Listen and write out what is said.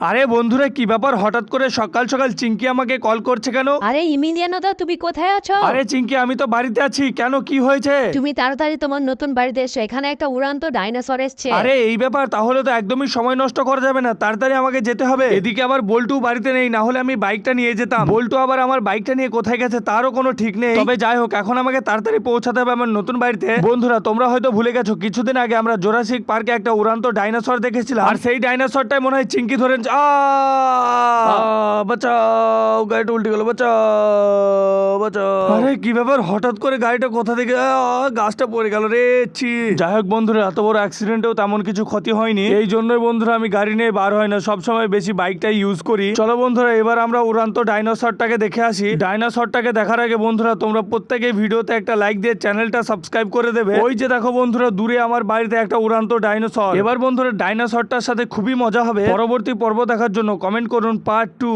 আরে বন্ধুরা কি ব্যাপার? হঠাৎ করে সকাল সকাল চিঙ্কি আমাকে কল করছে কেন? আরে ইমিলিয়ানো দা তুমি কোথায় আছো? আরে চিঙ্কি আমি তো বাড়িতে আছি। কেন কি হয়েছে? তুমি তাড়াতাড়ি তোমার নতুন বাড়িতে এসো। এখানে একটা উড়ান্ত ডাইনোসর এসছে। আরে এই ব্যাপার তাহলে তো একদমই সময় নষ্ট করা যাবে না। তাড়াতাড়ি আমাকে যেতে হবে। এদিকে আবার বল্টু বাড়িতে নেই না হলে আমি বাইকটা নিয়ে যেতাম। বল্টু আবার আমার বাইকটা নিয়ে কোথায় গেছে তারও কোনো ঠিক নেই। তবে যাই হোক এখন আমাকে তাড়াতাড়ি পৌঁছাতে হবে আমার নতুন বাড়িতে। বন্ধুরা তোমরা হয়তো ভুলে গেছো কিছুদিন আগে আমরা জোরাসিক পার্কে একটা উড়ান্ত ডাইনোসর দেখেছিলাম। আর সেই ডাইনোসরটাই মনে হয় চিঙ্কি ধরে 던져 아, বাঁচাও, গাড়িটা উল্টে গেল, বাঁচাও বাঁচাও। আরে, কি ব্যাপার? হঠাৎ করে গাড়িটা কোথা থেকে গাছটা পড়ে গেল রে, ছি। যাই হোক বন্ধুরা, এত বড় অ্যাক্সিডেন্টেও তেমন কিছু ক্ষতি হয়নি। এই জন্যই বন্ধুরা, আমি গাড়ি নিয়ে বার হয় না, সবসময় বেশি বাইকটাই ইউজ করি। চলো বন্ধুরা, এবার আমরা উড়ান্ত ডাইনোসরটাকে দেখে আসি। ডাইনোসরটাকে দেখার আগে বন্ধুরা, তোমরা প্রত্যেকে ভিডিওতে একটা লাইক দিয়ে চ্যানেলটা সাবস্ক্রাইব করে দেবে। ওই যে দেখো বন্ধুরা, দূরে আমার বাড়িতে একটা উড়ান্ত ডাইনোসর এবার বন্ধুরা ডাইনোসরটার সাথে খুবই মজা হবে। পরবর্তী পর্ব দেখার জন্য কমেন্ট করুন পার্ট টু